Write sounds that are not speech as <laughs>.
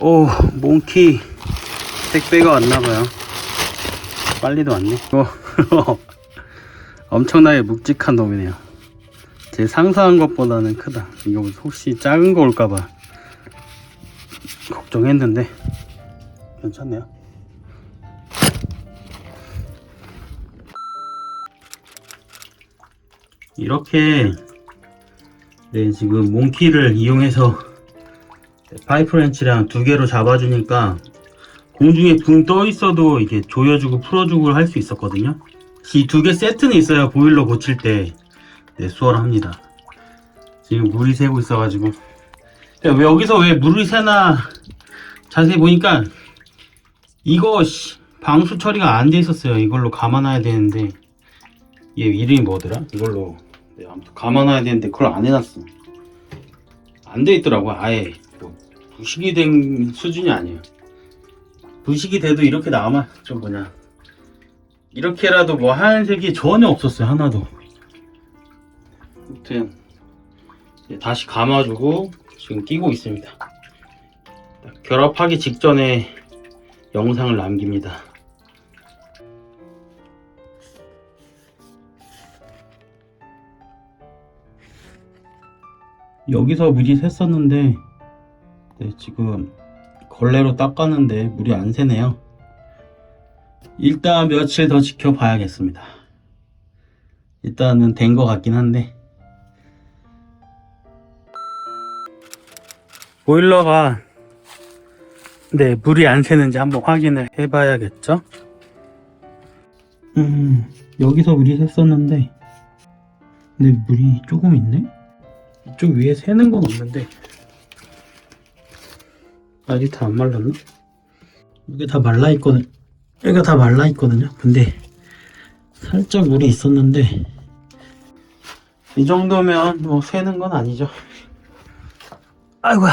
오, 몽키 택배가 왔나봐요. 빨리도 왔네. 어, <laughs> 엄청나게 묵직한 놈이네요. 제 상상한 것보다는 크다. 이거 혹시 작은 거 올까봐 걱정했는데 괜찮네요. 이렇게 네, 지금 몽키를 이용해서 파이프 렌치랑 두 개로 잡아주니까 공중에 붕 떠 있어도 이게 조여주고 풀어주고 할 수 있었거든요. 이 두 개 세트는 있어야 보일러 고칠 때 네, 수월합니다. 지금 물이 새고 있어가지고 야, 왜 여기서 왜 물이 새나 자세히 보니까 이거 씨, 방수 처리가 안 돼 있었어요. 이걸로 감아놔야 되는데 얘 이름이 뭐더라? 이걸로 네, 아무튼 감아놔야 되는데 그걸 안 해놨어. 안 돼 있더라고 아예 뭐 부식이 된 수준이 아니에요. 부식이 돼도 이렇게 나오면 좀 뭐냐 이렇게라도 뭐 하얀색이 전혀 없었어요 하나도. 아무튼 다시 감아주고 지금 끼고 있습니다. 딱 결합하기 직전에 영상을 남깁니다. 여기서 물이 샜었는데 네, 지금 걸레로 닦았는데 물이 안 새네요. 일단 며칠 더 지켜봐야겠습니다. 일단은 된 것 같긴 한데 보일러가 네 물이 안 새는지 한번 확인을 해봐야겠죠. 음 여기서 물이 샜었는데 근데 물이 조금 있네. 이쪽 위에 새는 건 없는데 아직 다 안 말랐나? 이게 다 말라 있거든. 여기가 다 말라 있거든요. 근데 살짝 물이 있었는데 이 정도면 뭐 새는 건 아니죠. 아이고야.